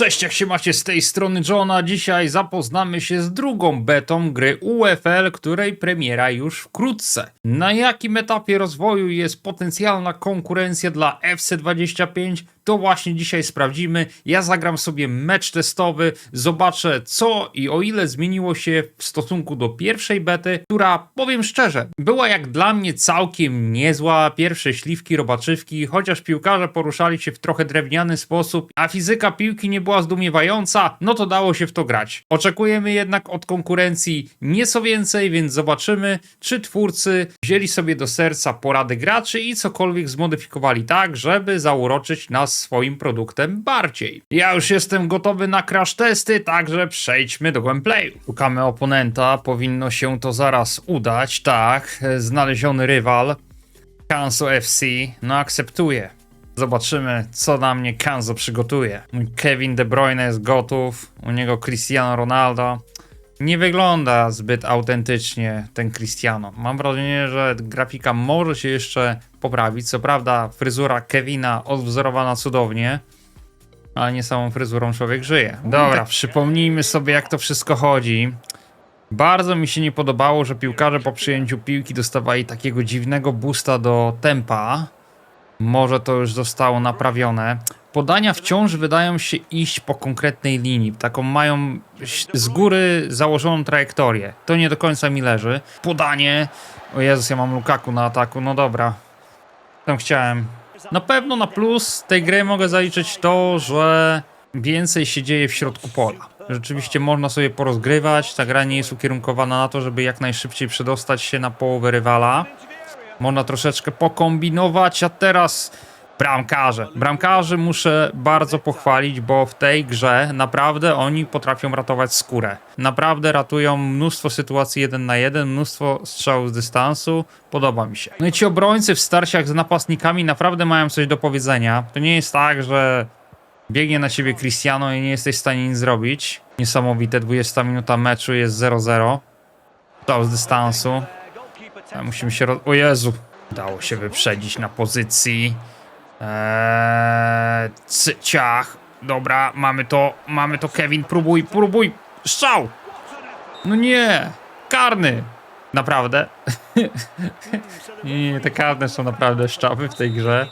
Cześć, jak się macie z tej strony Johna? Dzisiaj zapoznamy się z drugą betą gry UFL, której premiera już wkrótce. Na jakim etapie rozwoju jest potencjalna konkurencja dla FC25? To właśnie dzisiaj sprawdzimy. Ja zagram sobie mecz testowy, zobaczę co i o ile zmieniło się w stosunku do pierwszej bety, która powiem szczerze, była jak dla mnie całkiem niezła. Pierwsze śliwki, robaczywki, chociaż piłkarze poruszali się w trochę drewniany sposób, a fizyka piłki nie była zdumiewająca, no to dało się w to grać. Oczekujemy jednak od konkurencji nieco więcej, więc zobaczymy, czy twórcy wzięli sobie do serca porady graczy i cokolwiek zmodyfikowali tak, żeby zauroczyć nas swoim produktem bardziej. Ja już jestem gotowy na crash testy, także przejdźmy do gameplayu. Szukamy oponenta, powinno się to zaraz udać, tak, znaleziony rywal. Kanso FC, no akceptuję. Zobaczymy, co na mnie Kanzo przygotuje. Mój Kevin De Bruyne jest gotów, u niego Cristiano Ronaldo. Nie wygląda zbyt autentycznie ten Cristiano. Mam wrażenie, że grafika może się jeszcze poprawić. Co prawda, fryzura Kevina odwzorowana cudownie, ale nie samą fryzurą człowiek żyje. Dobra, przypomnijmy sobie, jak to wszystko chodzi. Bardzo mi się nie podobało, że piłkarze po przyjęciu piłki dostawali takiego dziwnego boosta do tempa. Może to już zostało naprawione. Podania wciąż wydają się iść po konkretnej linii. Taką mają z góry założoną trajektorię. To nie do końca mi leży. Podanie. O Jezus, ja mam Lukaku na ataku. No dobra. Tam chciałem. Na pewno na plus tej gry mogę zaliczyć to, że więcej się dzieje w środku pola. Rzeczywiście można sobie porozgrywać. Ta gra nie jest ukierunkowana na to, żeby jak najszybciej przedostać się na połowę rywala. Można troszeczkę pokombinować, a teraz bramkarze. Bramkarzy muszę bardzo pochwalić, bo w tej grze naprawdę oni potrafią ratować skórę. Naprawdę ratują mnóstwo sytuacji jeden na jeden, mnóstwo strzałów z dystansu. Podoba mi się. No i ci obrońcy w starciach z napastnikami naprawdę mają coś do powiedzenia. To nie jest tak, że biegnie na ciebie Cristiano i nie jesteś w stanie nic zrobić. Niesamowite, 20 minuta meczu jest 0-0. Strzał z dystansu. A musimy się roz... O Jezu! Udało się wyprzedzić na pozycji. Eee, cyciach. Dobra, mamy to, mamy to, Kevin, próbuj, próbuj. Strzał! No nie! Karny! Naprawdę? nie, nie, te karne są naprawdę szczawy w tej grze.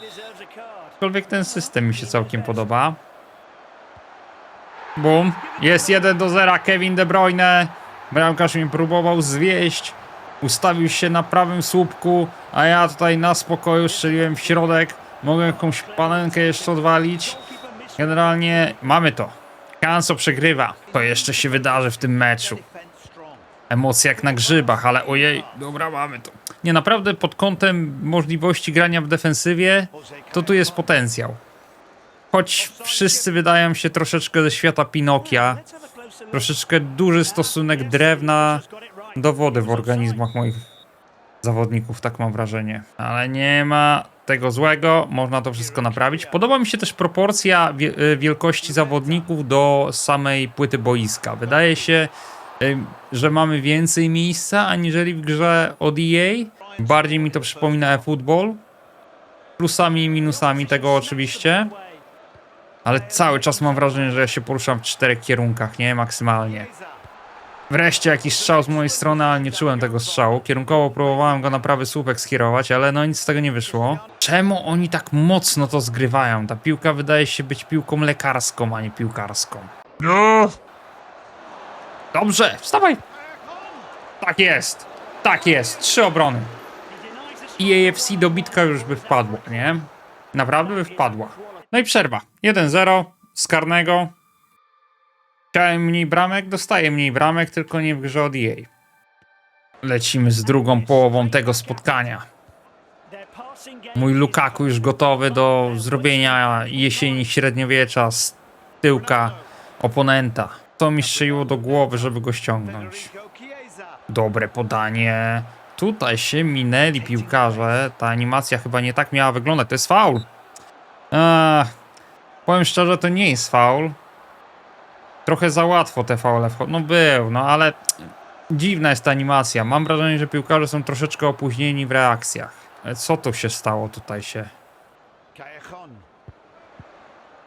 Aczkolwiek ten system mi się całkiem podoba. Bum. Jest 1 do 0. Kevin De Bruyne. Bramkarz mi próbował zwieść. Ustawił się na prawym słupku, a ja tutaj na spokoju strzeliłem w środek. Mogę jakąś panenkę jeszcze odwalić. Generalnie mamy to. Kanso przegrywa. To jeszcze się wydarzy w tym meczu. Emocje jak na grzybach, ale ojej, dobra, mamy to. Nie, naprawdę pod kątem możliwości grania w defensywie, to tu jest potencjał. Choć wszyscy wydają się troszeczkę ze świata Pinokia, troszeczkę duży stosunek drewna do wody w organizmach moich zawodników, tak mam wrażenie. Ale nie ma tego złego, można to wszystko naprawić. Podoba mi się też proporcja y, wielkości zawodników do samej płyty boiska. Wydaje się, y, że mamy więcej miejsca aniżeli w grze od EA. Bardziej mi to przypomina e-football. Plusami i minusami tego oczywiście. Ale cały czas mam wrażenie, że ja się poruszam w czterech kierunkach, nie? Maksymalnie. Wreszcie jakiś strzał z mojej strony, ale nie czułem tego strzału. Kierunkowo próbowałem go na prawy słupek skierować, ale no nic z tego nie wyszło. Czemu oni tak mocno to zgrywają? Ta piłka wydaje się być piłką lekarską, a nie piłkarską. No! Dobrze, wstawaj! Tak jest! Tak jest! Trzy obrony. I AFC dobitka już by wpadło, nie? Naprawdę by wpadła. No i przerwa. 1-0 z karnego. Chciałem mniej bramek, dostaję mniej bramek, tylko nie w grze od EA. Lecimy z drugą połową tego spotkania. Mój Lukaku już gotowy do zrobienia jesieni średniowiecza z tyłka oponenta. To mi strzeliło do głowy, żeby go ściągnąć. Dobre podanie. Tutaj się minęli piłkarze. Ta animacja chyba nie tak miała wyglądać. To jest faul. Ach, powiem szczerze, to nie jest faul. Trochę za łatwo te faule wchodzą. No był, no ale dziwna jest ta animacja. Mam wrażenie, że piłkarze są troszeczkę opóźnieni w reakcjach. Ale Co tu się stało tutaj się?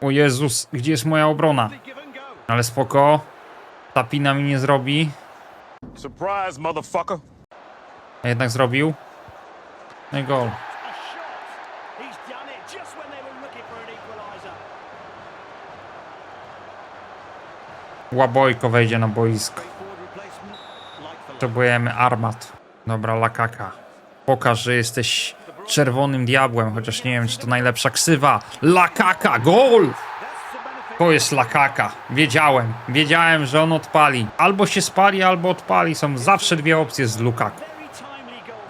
O Jezus, gdzie jest moja obrona? Ale spoko. Tapina mi nie zrobi. Surprise, motherfucker. A jednak zrobił. No i gol. Łabojko wejdzie na boisko. Potrzebujemy armat. Dobra, Lakaka. Pokaż, że jesteś czerwonym diabłem, chociaż nie wiem, czy to najlepsza ksywa. Lakaka, gol! To jest Lakaka. Wiedziałem. Wiedziałem, że on odpali. Albo się spali, albo odpali. Są zawsze dwie opcje z Lukaku.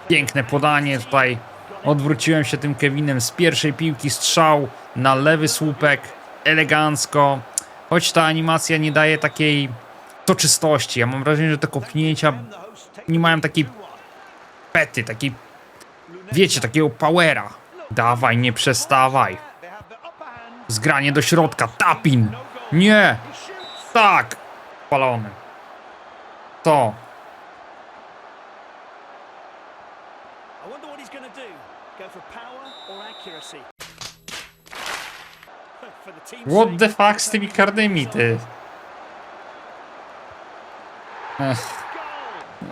Piękne podanie tutaj. Odwróciłem się tym Kevinem z pierwszej piłki strzał na lewy słupek. Elegancko. Choć ta animacja nie daje takiej toczystości. Ja mam wrażenie, że te kopnięcia nie mają takiej pety, takiej, wiecie, takiego powera. Dawaj, nie przestawaj. Zgranie do środka, tapin. Nie, tak. Palony. To. I wonder what he's going to do. Go for power or accuracy? What the fuck z tymi karnymi, ty? Ech.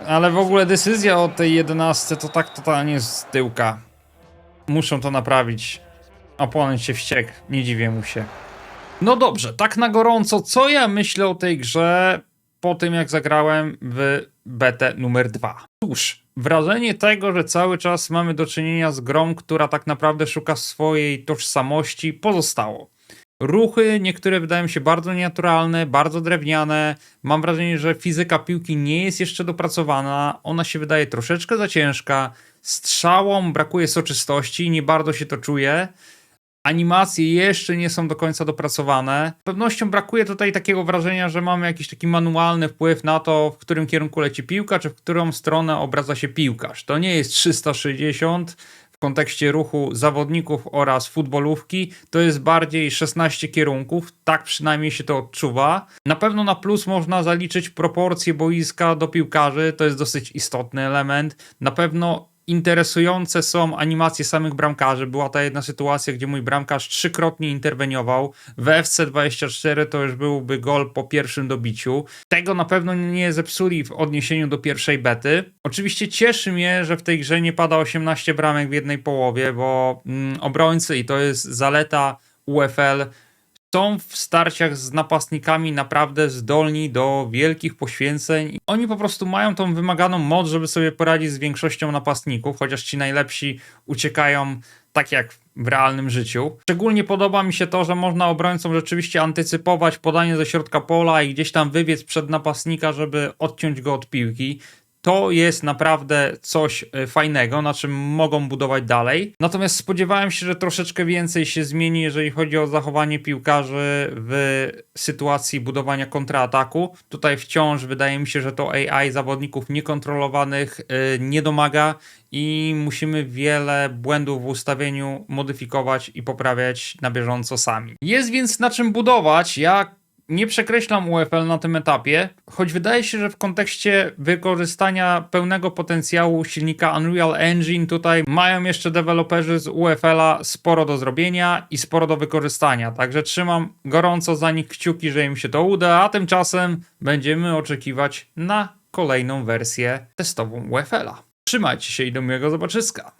Ale w ogóle decyzja o tej 11 to tak totalnie z tyłka. Muszą to naprawić. Oponent się wściekł, nie dziwię mu się. No dobrze, tak na gorąco, co ja myślę o tej grze po tym jak zagrałem w betę numer 2? Cóż, wrażenie tego, że cały czas mamy do czynienia z grą, która tak naprawdę szuka swojej tożsamości, pozostało. Ruchy niektóre wydają się bardzo nienaturalne, bardzo drewniane. Mam wrażenie, że fizyka piłki nie jest jeszcze dopracowana. Ona się wydaje troszeczkę za ciężka. Strzałom brakuje soczystości, nie bardzo się to czuje. Animacje jeszcze nie są do końca dopracowane. Z pewnością brakuje tutaj takiego wrażenia, że mamy jakiś taki manualny wpływ na to, w którym kierunku leci piłka, czy w którą stronę obraca się piłkarz. To nie jest 360 w kontekście ruchu zawodników oraz futbolówki. To jest bardziej 16 kierunków, tak przynajmniej się to odczuwa. Na pewno na plus można zaliczyć proporcje boiska do piłkarzy, to jest dosyć istotny element. Na pewno interesujące są animacje samych bramkarzy. Była ta jedna sytuacja, gdzie mój bramkarz trzykrotnie interweniował. W FC24 to już byłby gol po pierwszym dobiciu. Tego na pewno nie zepsuli w odniesieniu do pierwszej bety. Oczywiście cieszy mnie, że w tej grze nie pada 18 bramek w jednej połowie, bo mm, obrońcy, i to jest zaleta UFL, są w starciach z napastnikami naprawdę zdolni do wielkich poświęceń. Oni po prostu mają tą wymaganą moc, żeby sobie poradzić z większością napastników, chociaż ci najlepsi uciekają tak jak w realnym życiu. Szczególnie podoba mi się to, że można obrońcom rzeczywiście antycypować podanie ze środka pola i gdzieś tam wybiec przed napastnika, żeby odciąć go od piłki. To jest naprawdę coś e, fajnego, na czym mogą budować dalej. Natomiast spodziewałem się, że troszeczkę więcej się zmieni, jeżeli chodzi o zachowanie piłkarzy w sytuacji budowania kontrataku. Tutaj wciąż wydaje mi się, że to AI zawodników niekontrolowanych e, nie domaga i musimy wiele błędów w ustawieniu modyfikować i poprawiać na bieżąco sami. Jest więc na czym budować. Ja nie przekreślam UFL na tym etapie, choć wydaje się, że w kontekście wykorzystania pełnego potencjału silnika Unreal Engine tutaj mają jeszcze deweloperzy z UFL-a sporo do zrobienia i sporo do wykorzystania. Także trzymam gorąco za nich kciuki, że im się to uda, a tymczasem będziemy oczekiwać na kolejną wersję testową UFL-a. Trzymajcie się i do miłego zobaczyska.